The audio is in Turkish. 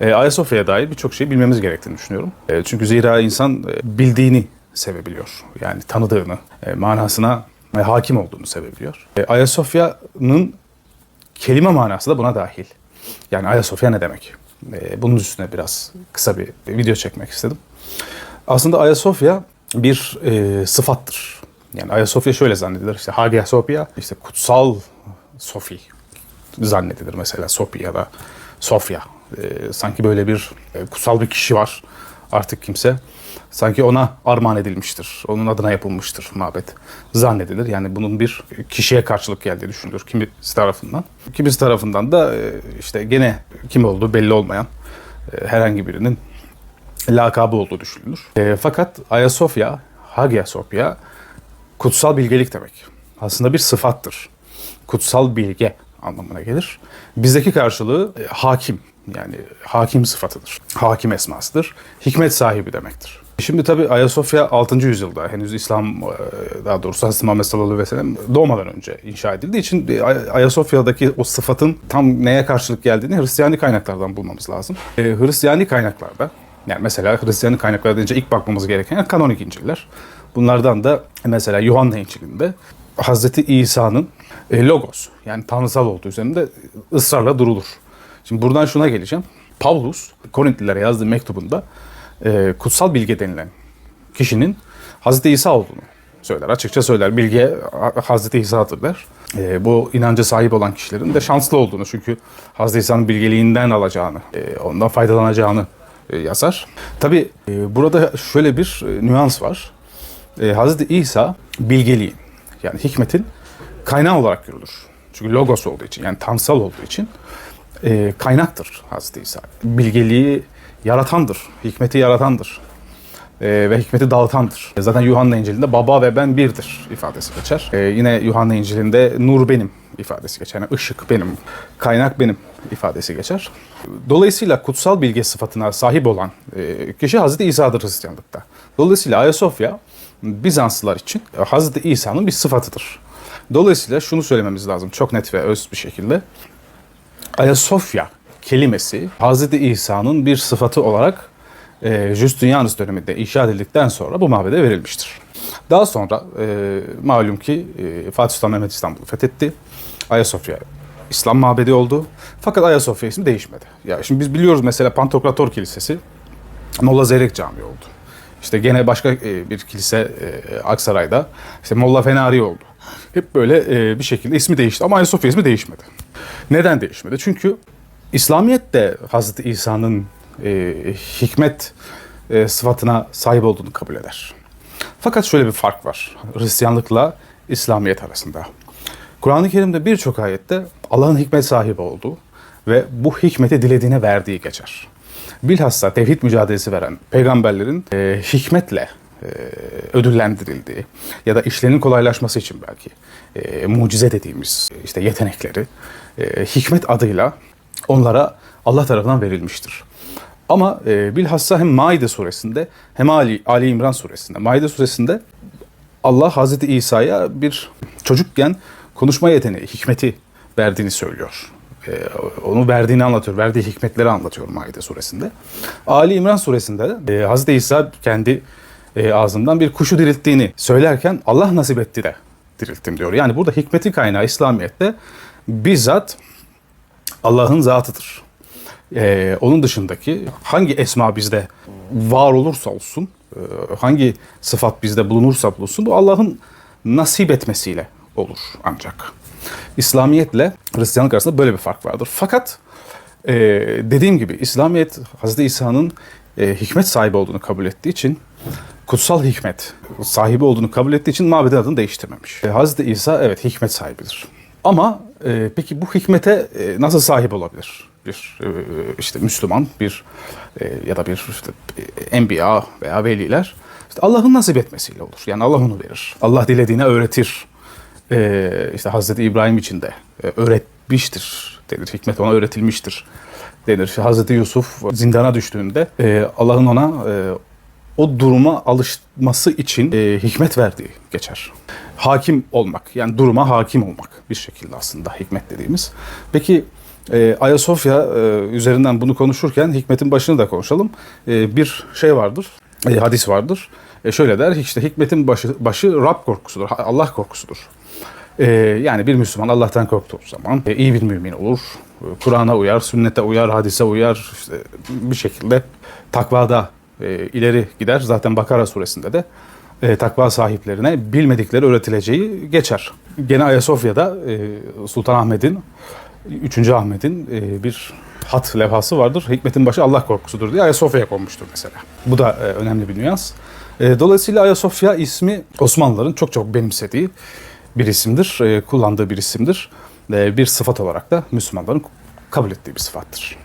E, Ayasofya'ya dair birçok şey bilmemiz gerektiğini düşünüyorum. E, çünkü zira insan e, bildiğini sevebiliyor. Yani tanıdığını, e, manasına e, hakim olduğunu sevebiliyor. E, Ayasofya'nın kelime manası da buna dahil. Yani Ayasofya ne demek? E, bunun üstüne biraz kısa bir video çekmek istedim. Aslında Ayasofya bir e, sıfattır. Yani Ayasofya şöyle zannedilir. İşte Hagia Sophia, işte kutsal Sofi zannedilir mesela Sophia da Sofya. E, sanki böyle bir e, kutsal bir kişi var artık kimse. Sanki ona armağan edilmiştir. Onun adına yapılmıştır mabet. Zannedilir. Yani bunun bir kişiye karşılık geldiği düşünülür kimisi tarafından. Kimisi tarafından da e, işte gene kim olduğu belli olmayan e, herhangi birinin lakabı olduğu düşünülür. E, fakat Ayasofya, Hagia Sophia kutsal bilgelik demek. Aslında bir sıfattır. Kutsal bilge anlamına gelir. Bizdeki karşılığı e, hakim. Yani hakim sıfatıdır. Hakim esmasıdır. Hikmet sahibi demektir. Şimdi tabi Ayasofya 6. yüzyılda henüz İslam e, daha doğrusu Hazreti Muhammed sallallahu aleyhi ve sellem doğmadan önce inşa edildiği için Ay- Ayasofya'daki o sıfatın tam neye karşılık geldiğini Hristiyani kaynaklardan bulmamız lazım. E, Hristiyani kaynaklarda yani mesela Hristiyan kaynaklar deyince ilk bakmamız gereken kanonik İncil'ler. Bunlardan da mesela Yuhanna İncil'inde Hazreti İsa'nın e, logos yani tanrısal olduğu üzerinde ısrarla durulur. Şimdi buradan şuna geleceğim. Pavlus Korintlilere yazdığı mektubunda e, kutsal bilge denilen kişinin Hazreti İsa olduğunu söyler. Açıkça söyler. Bilge Ha- Hazreti İsa'dır der. E, bu inanca sahip olan kişilerin de şanslı olduğunu çünkü Hazreti İsa'nın bilgeliğinden alacağını, e, ondan faydalanacağını e, yazar. Tabi burada şöyle bir e, nüans var. E, Hazreti İsa bilgeliğin yani hikmetin kaynağı olarak görülür. Çünkü logos olduğu için yani tanrısal olduğu için e, kaynaktır Hazreti İsa. Bilgeliği yaratandır, hikmeti yaratandır e, ve hikmeti dağıtandır. Zaten Yuhanna İncil'inde baba ve ben birdir ifadesi geçer. E, yine Yuhanna İncil'inde nur benim ifadesi geçer. Yani ışık benim, kaynak benim ifadesi geçer. Dolayısıyla kutsal bilge sıfatına sahip olan e, kişi Hazreti İsa'dır Hristiyanlıkta. Dolayısıyla Ayasofya Bizanslılar için e, Hazreti İsa'nın bir sıfatıdır. Dolayısıyla şunu söylememiz lazım çok net ve öz bir şekilde. Ayasofya kelimesi Hazreti İsa'nın bir sıfatı olarak e, Justinianus döneminde inşa edildikten sonra bu mabede verilmiştir. Daha sonra e, malum ki e, Fatih Sultan Mehmet İstanbul'u fethetti. Ayasofya İslam mabedi oldu. Fakat Ayasofya ismi değişmedi. Ya şimdi biz biliyoruz mesela Pantokrator Kilisesi Molla Zeyrek Camii oldu. İşte gene başka e, bir kilise e, Aksaray'da işte Molla Fenari oldu. Hep böyle e, bir şekilde ismi değişti ama Ayasofya ismi değişmedi. Neden değişmedi? Çünkü İslamiyet de Hazreti İsa'nın e, hikmet e, sıfatına sahip olduğunu kabul eder. Fakat şöyle bir fark var Hristiyanlıkla İslamiyet arasında. Kur'an-ı Kerim'de birçok ayette Allah'ın hikmet sahibi olduğu ve bu hikmeti dilediğine verdiği geçer. Bilhassa tevhid mücadelesi veren peygamberlerin e, hikmetle e, ödüllendirildiği ya da işlerinin kolaylaşması için belki e, mucize dediğimiz işte yetenekleri e, hikmet adıyla onlara Allah tarafından verilmiştir. Ama e, bilhassa hem Maide suresinde hem Ali, Ali İmran suresinde. Maide suresinde Allah Hazreti İsa'ya bir çocukken konuşma yeteneği, hikmeti verdiğini söylüyor. Ee, onu verdiğini anlatıyor, verdiği hikmetleri anlatıyor Maide suresinde. Ali İmran suresinde e, Hazreti İsa kendi e, ağzından bir kuşu dirilttiğini söylerken Allah nasip etti de dirilttim diyor. Yani burada hikmeti kaynağı İslamiyet'te bizzat Allah'ın zatıdır. Ee, onun dışındaki hangi esma bizde var olursa olsun, e, hangi sıfat bizde bulunursa bulunsun bu Allah'ın nasip etmesiyle olur ancak. İslamiyetle Hristiyanlık arasında böyle bir fark vardır. Fakat e, dediğim gibi İslamiyet Hazreti İsa'nın e, hikmet sahibi olduğunu kabul ettiği için kutsal hikmet sahibi olduğunu kabul ettiği için mabedin adını değiştirmemiş. E, Hazreti İsa evet hikmet sahibidir. Ama e, peki bu hikmete e, nasıl sahip olabilir? Bir e, işte Müslüman bir e, ya da bir işte e, enbiya veya veliler işte Allah'ın nasip etmesiyle olur. Yani Allah onu verir. Allah dilediğine öğretir. E, işte Hazreti İbrahim için de e, öğretmiştir denir. Hikmet ona öğretilmiştir denir. Hazreti Yusuf zindana düştüğünde e, Allah'ın ona e, o duruma alışması için e, hikmet verdiği geçer. Hakim olmak yani duruma hakim olmak bir şekilde aslında hikmet dediğimiz. Peki E, Ayasofya e, üzerinden bunu konuşurken hikmetin başını da konuşalım. E, bir şey vardır, e, hadis vardır. E, şöyle der, işte hikmetin başı, başı Rab korkusudur, Allah korkusudur. E, yani bir Müslüman Allah'tan korktuğu zaman e, iyi bir mümin olur. E, Kur'an'a uyar, sünnete uyar, hadise uyar. işte bir şekilde takvada e, ileri gider. Zaten Bakara suresinde de e, takva sahiplerine bilmedikleri öğretileceği geçer. Gene Ayasofya'da e, Sultanahmet'in 3. Ahmet'in e, bir hat levhası vardır. Hikmetin başı Allah korkusudur diye Ayasofya'ya konmuştur mesela. Bu da e, önemli bir nüans. E, dolayısıyla Ayasofya ismi Osmanlıların çok çok benimsediği bir isimdir. E, kullandığı bir isimdir. E, bir sıfat olarak da Müslümanların kabul ettiği bir sıfattır.